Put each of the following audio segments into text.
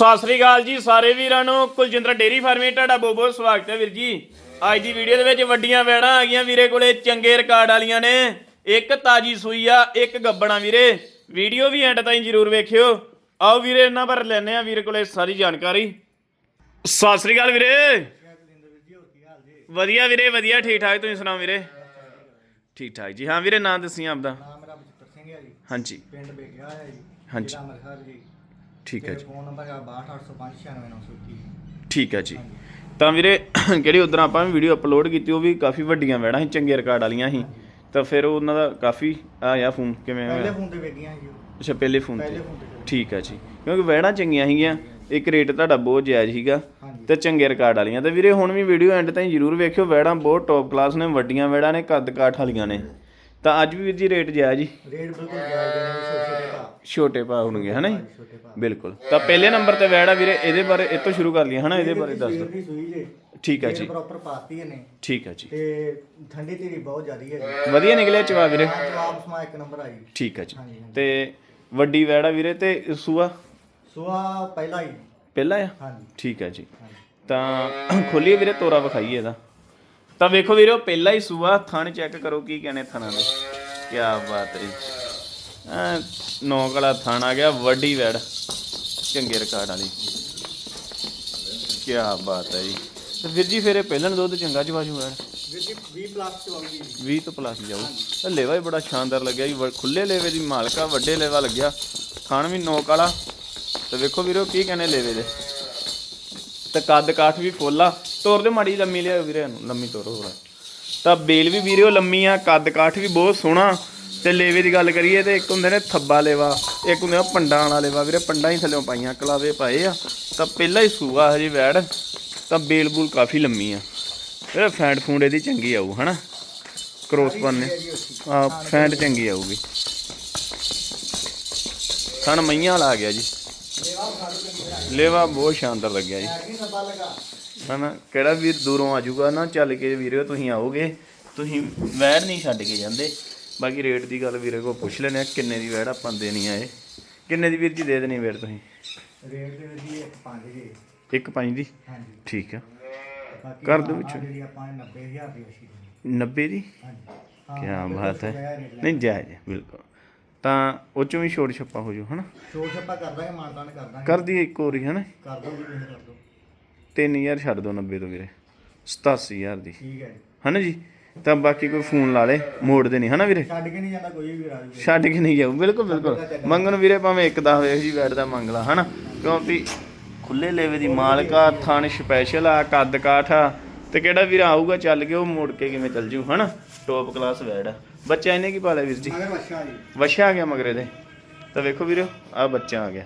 ਸਤਿ ਸ੍ਰੀ ਅਕਾਲ ਜੀ ਸਾਰੇ ਵੀਰਾਂ ਨੂੰ। ਕੁਲਜਿੰਦਰ ਡੇਰੀ ਫਾਰਮੇ ਤੁਹਾਡਾ ਬਹੁਤ ਬਹੁਤ ਸਵਾਗਤ ਹੈ ਵੀਰ ਜੀ। ਅੱਜ ਦੀ ਵੀਡੀਓ ਦੇ ਵਿੱਚ ਵੱਡੀਆਂ ਵੈੜਾਂ ਆ ਗਈਆਂ ਵੀਰੇ ਕੋਲੇ ਚੰਗੇ ਰਿਕਾਰਡ ਵਾਲੀਆਂ ਨੇ। ਇੱਕ ਤਾਜੀ ਸੂਈ ਆ ਇੱਕ ਗੱਬਣਾ ਵੀਰੇ। ਵੀਡੀਓ ਵੀ ਐਂਡ ਤਾਈਂ ਜਰੂਰ ਵੇਖਿਓ। ਆਓ ਵੀਰੇ ਇਹਨਾਂ ਪਰ ਲੈਣੇ ਆ ਵੀਰੇ ਕੋਲੇ ਸਾਰੀ ਜਾਣਕਾਰੀ। ਸਤਿ ਸ੍ਰੀ ਅਕਾਲ ਵੀਰੇ। ਵਧੀਆ ਵੀਰੇ ਵਧੀਆ ਠੀਕ ਠਾਕ ਤੁਸੀਂ ਸੁਣਾਓ ਵੀਰੇ? ਠੀਕ ਠਾਕ ਜੀ। ਹਾਂ ਵੀਰੇ ਨਾਂ ਦੱਸੀ ਆਪਦਾ। ਨਾਮ ਮੇਰਾ ਬਚਿੱਤਰ ਸਿੰਘ ਹੈ ਜੀ। ਹਾਂਜੀ। ਪਿੰਡ ਬੇਗਿਆ ਹੈ ਜੀ। ਹਾਂਜੀ। ਜ਼ਿਲ੍ਹਾ ਅੰਮ੍ਰਿਤਸਰ ਜੀ। ਠੀਕ ਹੈ ਜੀ। ਫੋਨ ਨੰਬਰ ਹੈ 6285596921 ਠੀਕ ਹੈ ਜੀ। ਤਾਂ ਵੀਰੇ ਕਿਹੜੀ ਉਧਰ ਆਪਾਂ ਵੀ ਵੀਡੀਓ ਅਪਲੋਡ ਕੀਤੀ ਉਹ ਵੀ ਕਾਫੀ ਵੱਡੀਆਂ ਵੈੜਾਂ ਸੀ ਚੰਗੇ ਰਿਕਾਰਡ ਵਾਲੀਆਂ ਸੀ। ਤਾਂ ਫਿਰ ਉਹਨਾਂ ਦਾ ਕਾਫੀ ਆਇਆ ਫੋਨ ਕਿਵੇਂ ਪਹਿਲੇ ਹੋਇਆ ਫੋਨ ਤੇ ਵੇਗੀਆਂ ਜੀ ਉਹ। ਅੱਛਾ ਪਹਿਲੇ ਫੋਨ ਪਹਿਲੇ ਤੇ ਫੋਨ ਤੇ ਠੀਕ ਹੈ ਜੀ। ਕਿਉਂਕਿ ਵੈੜਾਂ ਚੰਗੀਆਂ ਸੀਗੀਆਂ ਇੱਕ ਰੇਟ ਤੁਹਾਡਾ ਬਹੁਤ ਜਾਇਜ਼ ਸੀਗਾ ਹਾਂਜੀ। ਤੇ ਚੰਗੇ ਰਿਕਾਰਡ ਵਾਲੀਆਂ। ਤੇ ਵੀਰੇ ਹੁਣ ਵੀ ਵੀਡੀਓ ਐਂਡ ਤਾਈਂ ਜਰੂਰ ਵੇਖਿਓ ਵੈੜਾਂ ਬਹੁਤ ਟੌਪ ਕਲਾਸ ਨੇ ਵੱਡੀਆਂ ਵੈੜਾਂ ਨੇ ਕੱਦ ਕਾਠ ਵਾਲੀਆਂ ਨੇ। ਤਾਂ ਅੱਜ ਵੀ ਵੀਰ ਜੀ ਰੇਟ ਜਾਇਜ਼ ਜੀ ਰੇਟ ਬਿਲਕੁਲ ਜਾਇਜ਼ ਨੇ ਛੋਟੇ ਛੋਟੇ ਭਾ ਹੋਣਗੇ ਹਨਾ ਜੀ? ਛੋਟੇ ਭਾ ਬਿਲਕੁਲ। ਤਾਂ ਪਹਿਲੇ ਨੰਬਰ ਤੇ ਵੈੜਾ ਵੀਰੇ ਇਹਦੇ ਬਾਰੇ ਇਹ ਤੋਂ ਸ਼ੁਰੂ ਕਰ ਲਈਏ ਹਨਾ ਇਹਦੇ ਬਾਰੇ ਦੱਸ ਦਿਓ। ਦੀ ਸੂਈ ਜੇ। ਠੀਕ ਹੈ ਜੀ। ਪ੍ਰੋਪਰ ਪਾਤੀ ਨੇ ਠੀਕ ਹੈ ਜੀ। ਤੇ ਠੰਡੀ ਧੀਰੀ ਬਹੁਤ ਜ਼ਿਆਦੀ ਹੈ ਜੀ। ਵਧੀਆ ਨਿਕਲਿਆ ਚਵਾ ਵੀਰੇ। ਜਵਾਬ ਸਮਾ ਇੱਕ ਨੰਬਰ ਆਈ ਠੀਕ ਹੈ ਜੀ। ਹਾਂਜੀ, ਹਾਂਜੀ। ਤੇ ਵੱਡੀ ਵੈੜਾ ਵੀਰੇ ਤੇ ਸੂਆ? ਸੁਆ ਪਹਿਲਾ ਹੀ। ਪਹਿਲਾ ਆ? ਹਾਂਜੀ। ਠੀਕ ਹੈ ਜੀ। ਹਾਂਜੀ। ਤਾਂ ਖੋਲੀਏ ਵੀਰੇ ਤੋਰਾ ਵਿਖਾਈਏ ਇਹਦਾ। ਤਾਂ ਵੇਖੋ ਵੀਰੇ ਉਹ ਪਹਿਲਾ ਹੀ ਸੂਆ ਥਣ ਚੈੱਕ ਕਰੋ ਕੀ ਕਹਿੰਦੇ ਥਣਾਂ ਦੇ। ਕੀ ਬਾਤ ਹੈ ਐ ਨੌ ਕਲਾ ਥਣ ਆ ਗਿਆ ਵੱਡੀ ਵੈੜ। ਚੰਗੇ ਰਿਕਾਰਡ ਵਾਲੀ। ਕੀ ਬਾਤ ਹੈ ਜੀ। ਤੇ ਵੀਰ ਜੀ ਫਿਰ ਇਹ ਪਹਿਲਾਂ ਦੁੱਧ ਚੰਗਾ ਜਵਾਜੂ ਵੈੜ ਵੀਰ ਜੀ 20 ਪਲੱਸ ਚ ਆਉਂਗੀ ਜੀ 20 ਤੋਂ ਪਲੱਸ ਜਾਊ। ਤਾਂ ਲੇਵਾ ਹੀ ਬੜਾ ਸ਼ਾਨਦਾਰ ਲੱਗਿਆ ਜੀ। ਖੁੱਲੇ ਲੇਵੇ ਦੀ ਮਾਲਕਾ ਵੱਡੇ ਲੇਵਾ ਲੱਗਿਆ। ਖਾਣ ਵੀ ਨੋਕ ਵਾਲਾ। ਤੇ ਵੇਖੋ ਵੀਰੋ ਕੀ ਕਹਿੰਦੇ ਲੇਵੇ ਦੇ। ਤੇ ਕੱਦ ਕਾਠ ਵੀ ਫੋਲਾ ਤੋਰ ਦੇ ਮਾੜੀ ਲੰਮੀ ਲਿਆਓ ਵੀਰੇ ਇਹਨੂੰ। ਲੰਮੀ ਤੋਰੋ ਹੋਣਾ ਤਾਂ ਬੇਲ ਵੀ ਵੀਰੇ ਲੰਮੀ ਆ। ਕੱਦ ਕਾਠ ਵੀ ਬਹੁਤ ਸੋਹਣਾ। ਤੇ ਲੇਵੇ ਦੀ ਗੱਲ ਕਰੀਏ ਤੇ ਇੱਕ ਹੁੰਦੇ ਨੇ ਥੱਬਾ ਲੇਵਾ, ਇੱਕ ਹੁੰਦੇ ਆ ਪੰਡਾਂ ਵਾਲਾ ਲੇਵਾ। ਵੀਰੇ ਪੰਡਾਂ ਹੀ ਥੱਲੇੋਂ ਪਾਈਆਂ, ਕਲਾਵੇ ਪਾਏ ਆ। ਤਾਂ ਪਹਿਲਾਂ ਹੀ ਸੂਆ ਹਜੇ ਵੈੜ, ਤਾਂ ਬੇਲ ਬੂਲ ਕਾਫੀ ਲੰਮੀ ਆ। ਇਹ ਫੈਂਟ ਫੂੰਡ ਇਹਦੀ ਚੰਗੀ ਆਊ, ਹਨਾ? ਕ੍ਰੋਸ ਬੰਨੇ ਆ ਫੈਂਟ ਚੰਗੀ ਆਊਗੀ। ਥਣ ਮਈਆਂ ਵਾਲਾ ਆ ਗਿਆ ਜੀ। ਲੇਵਾ ਬਹੁਤ ਸ਼ਾਨਦਾਰ ਲੱਗਿਆ ਜੀ। ਐਗੀ ਸੱਬਾ ਹਨਾ, ਕਿਹੜਾ ਵੀਰ ਦੂਰੋਂ ਆ ਜਾਊਗਾ ਨਾ, ਚੱਲ ਕੇ ਵੀਰੇ ਤੁਸੀਂ ਆਓਗੇ। ਤੁਸੀਂ ਵੈੜ ਨਹੀਂ ਛੱਡ ਕੇ ਜਾਂਦੇ। ਬਾਕੀ ਰੇਟ ਦੀ ਗੱਲ ਵੀਰੇ ਕੋਲ ਪੁੱਛ ਲੈਣੇ ਆ ਕਿੰਨੇ ਦੀ ਵੈੜ ਆਪਾਂ ਦੇਣੀ ਆ ਇਹ? ਕਿੰਨੇ ਦੀ ਵੀਰ ਜੀ ਦੇ ਦੇਣੀ ਵੈੜ ਤੁਸੀਂ? ਰੇਟ ਦੇ ਵਿੱਚ ਜੀ ਇੱਕ ਪੰਜ ਜੀ ਇੱਕ ਪੰਜ ਦੀ? ਹਾਂਜੀ। ਠੀਕ ਆ। ਬਾਕੀ ਕਰ ਦਿਓ ਆਹ ਵਿੱਚੋਂ। ਜਿਹੜੀ ਆਪਾਂ 90000 ਦੀ ਅਸ਼ੀ ਦੀ 90 ਦੀ? ਹਾਂਜੀ। ਕੀ ਬਾਤ ਹੈ। ਨਹੀਂ ਜਾਇਜ਼ ਹੈ, ਬਿਲਕੁਲ। ਤਾਂ ਉਹ ਚੋਂ ਵੀ ਛੋਟ ਛੱਪਾ ਹੋ ਜਾਊ ਹਨਾ? ਸ਼ੋਰ ਛੱਪਾ ਕਰ ਦਾਂਗੇ ਮਾਨਦਾਨ ਕਰ ਦਾਂਗੇ। ਕਰ ਦਈਏ ਇੱਕ ਵਾਰੀ ਹਨਾ? ਕਰ ਦੋ ਜੀ ਤੁਸੀਂ ਕਰ ਦੋ। 3000 ਛੱਡ ਦੋ 90 ਤੋਂ ਵੀਰੇ। 87000 ਦੀ। ਠੀਕ ਹੈ ਜੀ। ਹਨਾ ਜੀ? ਤਾਂ ਬਾਕੀ ਕੋਈ ਫੋਨ ਲਾ ਲੇ ਮੋੜਦੇ ਨਹੀਂ ਹਨਾ ਵੀਰੇ? ਛੱਡ ਕੇ ਨਹੀਂ ਜਾਂਦਾ ਕੋਈ ਵੀ ਰਾਜੂ ਛੱਡ ਕੇ ਨਹੀਂ ਜਾਊ ਬਿਲਕੁਲ ਬਿਲਕੁਲ। ਮੰਗਣ ਵੀਰੇ ਭਾਵੇਂ ਇੱਕ ਦਾ ਹੋਵੇ ਜੀ ਬੈਡ ਦਾ ਮੰਗ ਲਾ ਹਨਾ? ਕਿਉਂਕਿ ਖੁੱਲੇ ਲੇਵੇ ਦੀ ਮਾਲਕਾ ਥਣ ਸਪੈਸ਼ਲ ਆ ਕੱਦ ਕਾਠ ਆ ਤੇ ਕਿਹੜਾ ਵੀਰ ਆਊਗਾ ਚੱਲ ਕੇ ਉਹ ਮੋੜ ਕੇ ਕਿਵੇਂ ਚੱਲ ਜੂ ਹਨਾ? ਟੌਪ ਕਲਾਸ ਬੈਡ ਆ। ਬੱਚਾ ਇਹਨੇ ਕੀ ਪਾਲਿਆ ਵੀਰ ਜੀ? ਮਗਰ ਅੱਛਾ ਜੀ। ਵਸ਼ਾ ਆ ਗਿਆ ਮਗਰੇ ਦੇ। ਤਾਂ ਵੇਖੋ ਵੀਰੋ ਆ ਬੱਚਾ ਆ ਗਿਆ।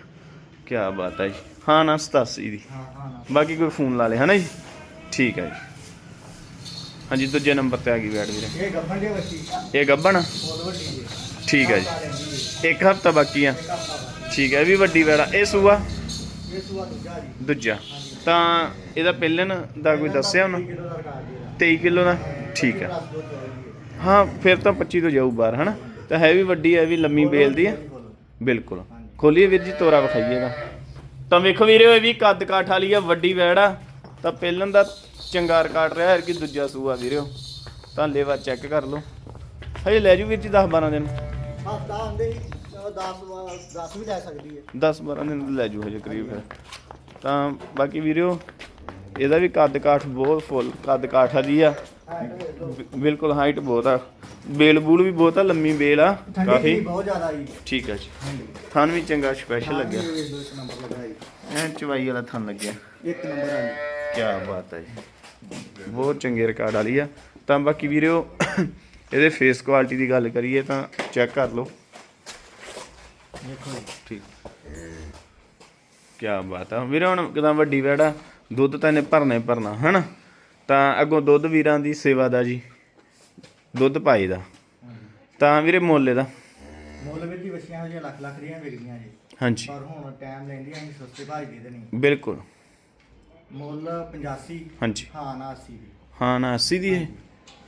ਕੀ ਬਾਤ ਹੈ ਜੀ। ਹਾਂ ਨਾ 87 ਦੀ। ਹਾਂ ਹਾਂ ਨਾ ਬਾਕੀ ਕੋਈ ਫੋਨ ਲਾ ਲੇ ਹਨਾ ਜੀ? ਠੀਕ ਹੈ ਜੀ। ਹਾਂਜੀ ਦੂਜੇ ਨੰਬਰ ਤੇ ਆ ਗਈ ਬੈਡ ਵੀਰੇ। ਇਹ ਗੱਬਣ ਦੇ ਬੱਚੀ। ਇਹ ਗੱਬਣ? ਬਹੁਤ ਵੱਡੀ ਜੀ। ਠੀਕ ਹੈ ਜੀ। ਇੱਕ ਹਫਤਾ ਬਾਕੀ ਆ। ਠੀਕ ਹੈ ਇਹ ਵੀ ਵੱਡੀ ਵੈੜਾ ਇਹ ਸੂਆ? ਇਹ ਸੂਆ ਦੂਜਾ ਜੀ। ਦੂਜਾ। ਤਾਂ ਇਹਦਾ ਪਹਿਲਣ ਦਾ ਕੋਈ ਦੱਸਿਆ ਉਹਨੂੰ? 30 ਕਿਲੋ ਦਾ ਰਿਕਾਰਡ ਜੀ 23 ਕਿਲੋ ਦਾ? ਠੀਕ ਹੈ ਹਾਂ ਫਿਰ ਤਾਂ 25 ਤੋਂ ਜਾਊ ਬਾਹਰ ਹਨਾ? ਤਾਂ ਹੈ ਵੀ ਵੱਡੀ ਹੈ ਵੀ ਲੰਮੀ ਬੇਲ ਦੀ ਹੈ ਬਿਲਕੁਲ। ਖੋਲੀਏ ਵੀਰ ਜੀ ਤੋਰਾ ਵਿਖਾਈਏ ਦਾ ਤਾਂ ਵੇਖੋ ਵੀਰੇ ਇਹ ਵੀ ਕੱਦ ਕਾਠ ਵਾਲੀ ਆ ਵੱਡੀ ਵੈੜ ਆ। ਤਾਂ ਪਹਿਲਣ ਦਾ ਚੰਗਾ ਰਿਕਾਰਡ ਰਿਹਾ ਹੈ ਕਿ ਦੂਜਾ ਸੂਆ ਵੀਰਿਓ ਤਾਂ ਲੇਵਾ ਚੈੱਕ ਕਰ ਲਓ। ਹਜੇ ਲੈ ਜੂ ਵੀਰ ਜੀ 10 12 ਦਿਨ। ਹਫਤਾ ਹੁੰਦੇ 10 10 ਵੀ ਲੈ ਸਕਦੀ ਹੈ। 10 12 ਦਿਨ ਲੈ ਜੂ ਹਜੇ ਕਰੀਬ ਫਿਰ। ਤਾਂ ਬਾਕੀ ਵੀਰਿਓ ਇਹਦਾ ਵੀ ਕੱਦ ਕਾਠ ਬਹੁਤ ਫੁੱਲ ਕੱਦ ਕਾਠ ਆ ਜੀ ਆ। ਬਿਲਕੁਲ ਹਾਈਟ ਬਹੁਤ ਆ। ਬੇਲ ਬੂਲ ਵੀ ਬਹੁਤ ਆ ਲੰਮੀ ਬੇਲ ਆ ਕਾਫੀ। ਬਹੁਤ ਜ਼ਿਆਦਾ ਜੀ ਠੀਕ ਆ ਜੀ। ਥਣ ਵੀ ਚੰਗਾ ਸਪੈਸ਼ਲ ਲੱਗਿਆ। ਹਾਂ ਐ ਚਵਾਈ ਵਾਲਾ ਥਣ ਲੱਗਿਆ। ਇੱਕ ਨੰਬਰ ਆ ਜੀ। ਕੀ ਬਾਤ ਹੈ ਜੀ। ਬਹੁਤ ਚੰਗੇ ਰਿਕਾਰਡ ਵਾਲੀ ਆ। ਤਾਂ ਬਾਕੀ ਵੀਰਿਓ ਇਹਦੇ ਫੇਸ ਕੁਆਲਿਟੀ ਦੀ ਗੱਲ ਕਰੀਏ ਤਾਂ ਚੈੱਕ ਕਰ ਲਓ। ਦੇਖੋ ਠੀਕ। ਕੀ ਬਾਤ ਆ। ਵੀਰੇ ਹੁਣ ਕਿਦਾਂ ਵੱਡੀ ਵੈੜਾ ਦੁੱਧ ਤਾਂ ਇਹਨੇ ਭਰਨਾ ਹੀ ਭਰਨਾ ਹਨਾ? ਤਾਂ ਅੱਗੋਂ ਦੁੱਧ ਵੀਰਾਂ ਦੀ ਸੇਵਾ ਦਾ ਜੀ। ਦੁੱਧ ਪਾਈ ਦਾ। ਤਾਂ ਵੀਰੇ ਮੁੱਲ ਦਾ ਮੁੱਲ ਵੀ ਦੀ ਵਸੀਆਂ ਹੋ ਲੱਖ ਲੱਖ ਦੀਆਂ ਵਿਕਦੀਆਂ ਜੀ। ਹਾਂਜੀ। ਪਰ ਹੁਣ ਟਾਈਮ ਲੈਂਦੀਆਂ ਅਸੀਂ ਸਸਤੇ ਭਾਅ ਦੇ ਦੇਣੀ। ਬਿਲਕੁਲ। ਮੁੱਲ 85 ਹਾਂਜੀ। ਹਾਂ ਨਾ 80 ਦੀ। ਹਾਂ ਨਾ 80 ਦੀ ਹੈ?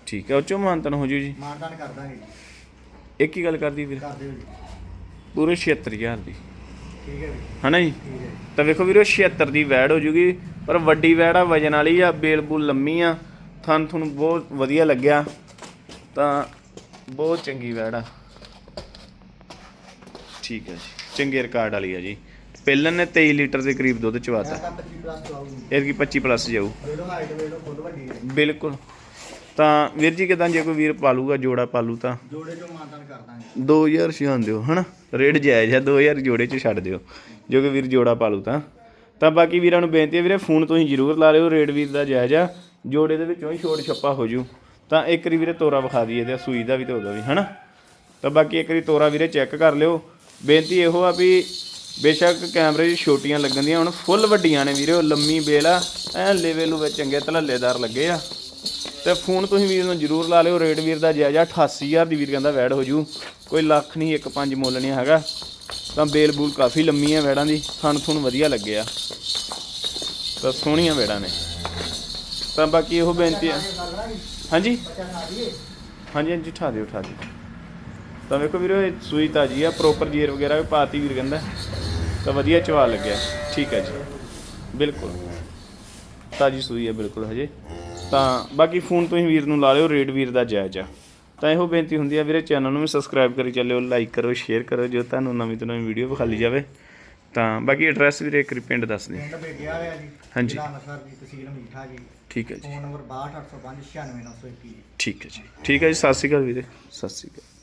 ਠੀਕ ਹੈ ਉਹ ਚੋਂ ਮਾਨਤਨ ਹੋ ਜੂ ਜੀ। ਮਾਨਦਾਨ ਕਰ ਦਾਂਗੇ ਜੀ। ਇੱਕ ਹੀ ਗੱਲ ਕਰਦੀ ਵੀਰ। ਕਰ ਦਿਓ ਜੀ। ਪੂਰੇ 76000 ਦੀ। ਠੀਕ ਹੈ ਜੀ। ਹਨਾ ਜੀ? ਠੀਕ ਹੈ ਤਾਂ ਵੇਖੋ ਵੀਰੋ 76 ਦੀ ਵੈੜ ਹੋ ਜੂਗੀ ਪਰ ਵੱਡੀ ਵੈੜ ਆ ਵਜਨ ਵਾਲੀ ਆ ਬੇਲ ਬੂਲ ਲੰਮੀ ਆ। ਥਣ ਤੁਹਾਨੂੰ ਬਹੁਤ ਵਧੀਆ ਲੱਗਿਆ। ਤਾਂ ਬਹੁਤ ਚੰਗੀ ਵੈੜ ਆ। ਠੀਕ ਹੈ ਜੀ ਚੰਗੇ ਰਿਕਾਰਡ ਵਾਲੀ ਆ ਜੀ। ਪਹਿਲਨ ਨੇ 23 ਲੀਟਰ ਦੇ ਕਰੀਬ ਦੁੱਧ ਚਵਾਤਾ। ਤਾਂ 25 ਪਲੱਸ ਤੋਂ ਆਉਂਗੀ ਇਹ ਕੀ 25 ਪਲੱਸ ਜਾਊ। ਹੈ। ਬਿਲਕੁਲ। ਤਾਂ ਵੀਰ ਜੀ ਕਿਦਾਂ ਜੇ ਕੋਈ ਵੀਰ ਪਾਲੂਗਾ ਜੋੜਾ ਪਾਲੂ ਤਾਂ? ਜੋੜੇ ਚੋਂ ਮਾਨਤਨ ਕਰ ਦਾਂਗੇ। 2000 ਛਾਂ ਦਿਓ ਹਨਾ? ਰੇਟ ਜਾਇਜ਼ ਆ 2000 ਜੋੜੇ ਚ ਛੱਡ ਦਿਓ ਜੋ ਕਿ ਵੀਰ ਜੋੜਾ ਪਾਲੂ ਤਾਂ। ਤਾਂ ਬਾਕੀ ਵੀਰਾਂ ਨੂੰ ਬੇਨਤੀ ਹੈ ਵੀਰੇ ਫੋਨ ਤੁਸੀਂ ਜ਼ਰੂਰ ਲਾ ਲਿਓ ਰੇਟ ਵੀਰ ਦਾ ਜਾਇਜ਼ ਆ। ਜੋੜੇ ਦੇ ਵਿੱਚੋਂ ਹੀ ਛੋੜ ਛੱਪਾ ਹੋ ਜੂ। ਤਾਂ ਇੱਕ ਵਾਰੀ ਵੀਰੇ ਤੋਰਾ ਵਿਖਾ ਦਈਏ ਤੇ ਸੂਈ ਦਾ ਵੀ ਤੇ ਉਹਦਾ ਵੀ ਹਨਾ? ਤਾਂ ਬਾਕੀ ਇੱਕ ਵਾਰੀ ਤੋਰਾ ਵੀਰੇ ਚੈੱਕ ਕਰ ਲਿਓ। ਬੇਨਤੀ ਇਹੋ ਆ ਵੀ ਬੇਸ਼ੱਕ ਕੈਮਰੇ 'ਚ ਛੋਟੀਆਂ ਲੱਗਣ ਦੀਆਂ ਹੁਣ ਫੁੱਲ ਵੱਡੀਆਂ ਨੇ ਵੀਰੇ ਉਹ ਲੰਮੀ ਬੇਲ ਆ, ਐ ਲੇਵੇ ਲੂਵੇ ਚੰਗੇ ਧਲੱਲੇਦਾਰ ਲੱਗੇ ਆ। ਤੇ ਫੋਨ ਤੁਸੀਂ ਵੀਰ ਨੂੰ ਜ਼ਰੂਰ ਲਾ ਲਿਓ, ਰੇਟ ਵੀਰ ਦਾ ਜਾਇਜ਼ਾ 88000 ਦੀ ਵੀਰ ਕਹਿੰਦਾ ਵੈੜ ਹੋ ਜੂ, ਕੋਈ ਲੱਖ ਨਹੀਂ, ਇੱਕ ਪੰਜ ਮੁੱਲ ਨਹੀਂ ਹੈਗਾ। ਤਾਂ ਬੇਲ ਬੂਲ ਕਾਫੀ ਲੰਮੀ ਆ ਵੈੜਾਂ ਦੀ, ਥਣ ਥੁਣ ਵਧੀਆ ਲੱਗੇ ਆ। ਤਾਂ ਸੋਹਣੀਆਂ ਵੈੜਾਂ ਨੇ। ਤਾਂ ਬਾਕੀ ਇਹੋ ਬੇਨਤੀ ਆ। ਹਾਂਜੀ? ਹਾਂਜੀ ਹਾਂਜੀ, ਉਠਾ ਦਿਓ ਉਠਾ ਦਿਓ। ਤਾਂ ਵੇਖੋ ਵੀਰੋ, ਇਹ ਸੂਈ ਤਾਜੀ ਆ ਪ੍ਰੋਪਰ ਜੀਰ ਵਗੈਰਾ ਵੀ ਪਾਤੀ ਵੀਰ ਕਹਿੰਦਾ। ਤਾਂ ਵਧੀਆ ਚਵਾ ਲੱਗਿਆ। ਠੀਕ ਹੈ ਜੀ। ਬਿਲਕੁਲ। ਤਾਜੀ ਸੂਈ ਹੈ ਬਿਲਕੁਲ ਹਜੇ। ਤਾਂ ਬਾਕੀ ਫੋਨ ਤੁਸੀਂ ਵੀਰ ਨੂੰ ਲਾ ਲਿਓ ਰੇਟ ਵੀਰ ਦਾ ਜਾਇਜ਼ ਆ। ਤਾਂ ਇਹੋ ਬੇਨਤੀ ਹੁੰਦੀ ਆ ਵੀਰੇ ਚੈਨਲ ਨੂੰ ਵੀ ਸਬਸਕ੍ਰਾਈਬ ਕਰੀ ਚੱਲਿਓ ਲਾਈਕ ਕਰੋ ਸ਼ੇਅਰ ਕਰੋ ਜੋ ਤੁਹਾਨੂੰ ਨਵੀਂ ਤੋਂ ਨਵੀਂ ਵੀਡੀਓ ਵਿਖਾਲੀ ਜਾਵੇ। ਤਾਂ ਬਾਕੀ ਐਡਰੈਸ ਵੀਰੇ ਇੱਕ ਵਾਰੀ ਪਿੰਡ ਦੱਸ ਦੇ। ਪਿੰਡ ਬੇਗਿਆ ਹੋਇਆ ਜੀ। ਹਾਂਜੀ। ਜ਼ਿਲ੍ਹਾ ਅੰਮ੍ਰਿਤਸਰ ਦੀ ਤਹਿਸੀਲ ਮੀਠਾ ਜੀ। ਠੀਕ ਹੈ ਜੀ। ਫੋਨ ਨੰਬਰ 6285 96921 ਠੀਕ ਹੈ ਜੀ। ਠੀਕ ਹੈ ਜੀ। ਸਤਿ ਸ਼੍ਰੀ ਅਕਾਲ ਵੀਰੇ। ਸਤਿ ਸ਼੍ਰੀ ਅਕਾਲ।